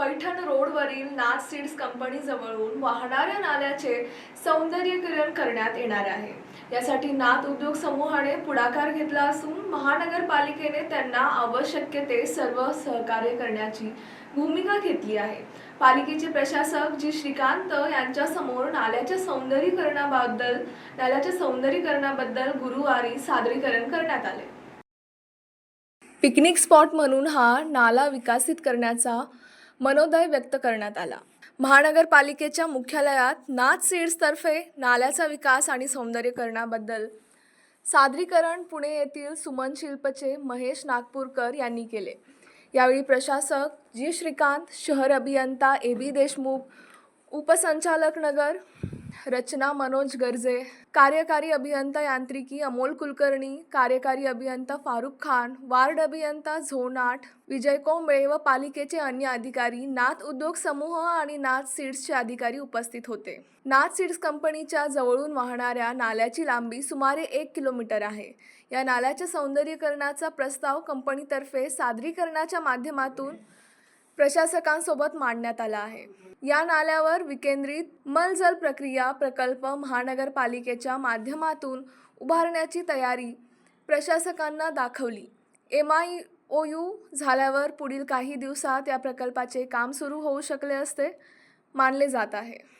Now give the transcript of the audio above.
पैठण रोडवरील नाथ सीड्स कंपनीजवळून वाहणाऱ्या नाल्याचे सौंदर्यीकरण करण्यात येणार आहे. यासाठी नाथ उद्योग समूहाने पुढाकार घेतला असून महानगरपालिकेने त्यांना आवश्यक ते सर्व सहकार्य करण्याची भूमिका घेतली आहे. पालिकेचे प्रशासक जी श्रीकांत यांच्यासमोर नाल्याच्या सौंदर्यीकरणाबद्दल नाल्याच्या सौंदर्यीकरणाबद्दल गुरुवारी सादरीकरण करण्यात आले. पिकनिक स्पॉट म्हणून हा नाला विकसित करण्याचा मनोदय व्यक्त करण्यात आला. महानगरपालिकेच्या मुख्यालयात नाथ सीड्सतर्फे नाल्याचा विकास आणि सौंदर्यीकरणाबद्दल सादरीकरण पुणे येथील सुमन शिल्पचे महेश नागपूरकर यांनी केले. यावेळी प्रशासक जी श्रीकांत शहर अभियंता ए बी देशमुख उपसंचालक नगर रचना मनोज गर्जे कार्यकारी अभियंता यांत्रिकी अमोल कुलकर्णी कार्यकारी अभियंता फारुख खान वार्ड अभियंता झोन आठ विजय कोंबळे व पालिकेचे अन्य अधिकारी नाथ उद्योग समूह आणि नाथ सीड्सचे अधिकारी उपस्थित होते. नाथ सीड्स कंपनीच्या जवळून वाहणाऱ्या नाल्याची लांबी सुमारे एक किलोमीटर आहे. या नाल्याच्या सौंदर्यीकरणाचा प्रस्ताव कंपनीतर्फे सादरीकरणाच्या माध्यमातून प्रशासकांसोबत मांडण्यात आला आहे. या नाल्यावर विकेंद्रित मलजल प्रक्रिया प्रकल्प महानगरपालिकेच्या माध्यमातून उभारण्याची तयारी प्रशासकांना दाखवली. एम आय ओ यू झाल्यावर पुढील काही दिवसात या प्रकल्पाचे काम सुरू होऊ शकले असते मानले जात आहे.